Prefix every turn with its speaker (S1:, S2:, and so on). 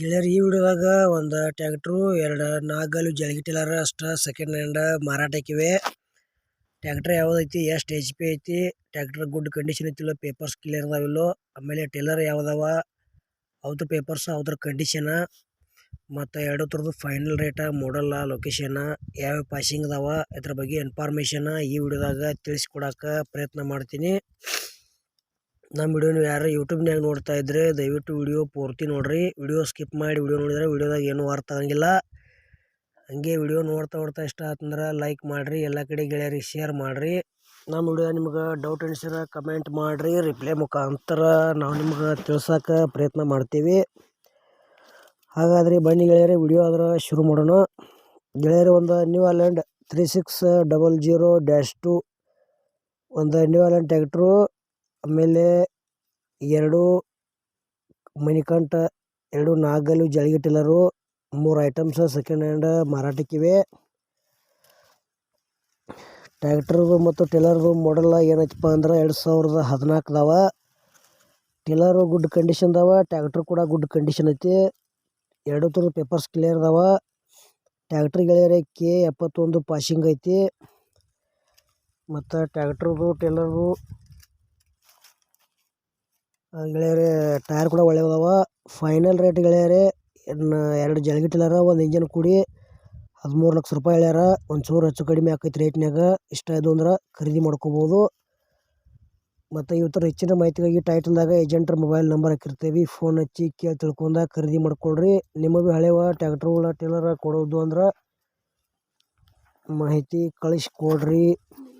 S1: ಗೆಳೆಯರು ಈ ವಿಡಿಯೋದಾಗ ಒಂದು ಟ್ಯಾಕ್ಟ್ರು, ಎರಡು ನಾಗಲು ಜಲ್ಗಿ ಟಿಲ್ಲರ್ ಅಷ್ಟ ಸೆಕೆಂಡ್ ಹ್ಯಾಂಡ್ ಮಾರಾಟಕ್ಕಿವೆ ಟ್ಯಾಕ್ಟ್ರ್ ಯಾವ್ದೈತಿ ಎಷ್ಟು ಎಚ್ ಪಿ ಐತಿ? ಟ್ಯಾಕ್ಟ್ರ್ ಗುಡ್ ಕಂಡೀಷನ್ ಐತಿಲ್ಲ ಪೇಪರ್ಸ್ ಕ್ಲಿಯರ್ ಅದಾವಿಲ್ಲೋ ಆಮೇಲೆ ಟಿಲ್ಲರ್ ಯಾವ್ದವ ಅವ್ರ ಪೇಪರ್ಸ್ ಅವ್ರ ಕಂಡೀಷನ್ ಮತ್ತು ಎರಡು ಥರದ್ದು ಫೈನಲ್ ರೇಟ ಮಾಡಲ್ಲ ಲೊಕೇಶನ್ ಯಾವ ಪಾಸಿಂಗ್ ಅದಾವ? ಇದ್ರ ಬಗ್ಗೆ ಇನ್ಫಾರ್ಮೇಷನ್ ಈ ವಿಡಿಯೋದಾಗ ತಿಳಿಸ್ಕೊಡಕ್ಕೆ ಪ್ರಯತ್ನ ಮಾಡ್ತೀನಿ. ನಮ್ಮ ವಿಡಿಯೋ ನೀವು ಯಾರು ಯೂಟ್ಯೂಬ್ನಾಗ ನೋಡ್ತಾ ಇದ್ರೆ ದಯವಿಟ್ಟು ವಿಡಿಯೋ ಪೂರ್ತಿ ನೋಡಿರಿ. ವಿಡಿಯೋ ಸ್ಕಿಪ್ ಮಾಡಿ ವಿಡಿಯೋ ನೋಡಿದ್ರೆ ವಿಡಿಯೋದಾಗ ಏನೂ ಅರ್ಥ ಆಗಂಗಿಲ್ಲ. ಹಂಗೆ ವಿಡಿಯೋ ನೋಡ್ತಾ ನೋಡ್ತಾ ಇಷ್ಟ ಆತಂದ್ರೆ ಲೈಕ್ ಮಾಡಿರಿ, ಎಲ್ಲ ಕಡೆ ಗೆಳೆಯರಿಗೆ ಶೇರ್ ಮಾಡಿರಿ. ನಮ್ಮ ವಿಡಿಯೋ ನಿಮ್ಗೆ ಡೌಟ್ ಅನ್ಸಿರ ಕಮೆಂಟ್ ಮಾಡಿರಿ. ರಿಪ್ಲೈ ಮುಖಾಂತರ ನಾವು ನಿಮ್ಗೆ ತಿಳ್ಸೋಕೆ ಪ್ರಯತ್ನ ಮಾಡ್ತೀವಿ. ಹಾಗಾದರೆ ಬನ್ನಿ ಗೆಳೆಯರೆ, ವಿಡಿಯೋ ಆದ್ರೆ ಶುರು ಮಾಡೋಣ. ಗೆಳೆಯರು, ಒಂದು New Holland three six double zero dash two ಒಂದು ನ್ಯೂ ಆಲ್ಯಾಂಡ್ ಟ್ಯಾಕ್ಟ್ರು ಆಮೇಲೆ ಎರಡು ಮಣಿಕಂಠ, ಎರಡು ನಾಗಲು ಜಳಗಿ ಮೂರು ಐಟಮ್ಸ್ ಸೆಕೆಂಡ್ ಹ್ಯಾಂಡ್ ಮಾರಾಟಕ್ಕಿವೆ ಟ್ಯಾಕ್ಟ್ರದು ಮತ್ತು ಟಿಲ್ಲರ್ದು ಮಾಡಲ್ಲ ಏನೈತಪ್ಪ ಅಂದ್ರೆ ಎರಡು ಸಾವಿರದ ಹದಿನಾಲ್ಕದವ ಟಿಲ್ಲರು ಗುಡ್ ಕಂಡೀಷನ್ ಅದಾವ ಟ್ಯಾಕ್ಟ್ರ್ ಕೂಡ ಗುಡ್ ಕಂಡೀಷನ್ ಐತಿ. ಎರಡು ಥರ ಪೇಪರ್ಸ್ ಕ್ಲಿಯರ್ ಅದಾವ ಟ್ಯಾಕ್ಟ್ರ್ ಗೆಳೆಯರೆ ಕೆ ಎಪ್ಪತ್ತೊಂದು ಪಾಸಿಂಗ್ ಐತಿ. ಮತ್ತು ಟ್ಯಾಕ್ಟ್ರದು ಟಿಲ್ಲರ್ದು ಗೆಳೆಯರೆ, ಟೈರ್ ಕೂಡ ಒಳ್ಳೆ ಅದಾವ ಫೈನಲ್ ರೇಟ್ ಗೆಳೆಯರೆ, ಇನ್ನು ಎರಡು ಜಲ್ಗಿ ಟಿಲ್ಲರ ಒಂದು ಇಂಜನ್ ಕೂಡಿ ಹದಿಮೂರು ಲಕ್ಷ ರೂಪಾಯಿ ಹೇಳ್ಯಾರ. ಒಂದು ಚೂರು ಹೆಚ್ಚು ಕಡಿಮೆ ಆಕೈತಿ ರೇಟ್ನ್ಯಾಗ ಇಷ್ಟ ಇದು ಅಂದ್ರೆ ಖರೀದಿ ಮಾಡ್ಕೋಬೋದು. ಮತ್ತು ಈ ಹೆಚ್ಚಿನ ಮಾಹಿತಿಗಾಗಿ ಟೈಟಲ್ದಾಗ ಏಜೆಂಟ್ರ ಮೊಬೈಲ್ ನಂಬರ್ ಹಾಕಿರ್ತೀವಿ. ಫೋನ್ ಹಚ್ಚಿ, ಕೇಳಿ ತಿಳ್ಕೊಂಡ ಖರೀದಿ ಮಾಡ್ಕೊಳ್ರಿ. ನಿಮ್ಮ ಭೀ ಹಳೆವ ಟ್ಯಾಕ್ಟ್ರುಗಳ ಟೇಲರ್ ಕೊಡೋದು ಅಂದ್ರೆ ಮಾಹಿತಿ ಕಳಿಸ್ಕೊಡ್ರಿ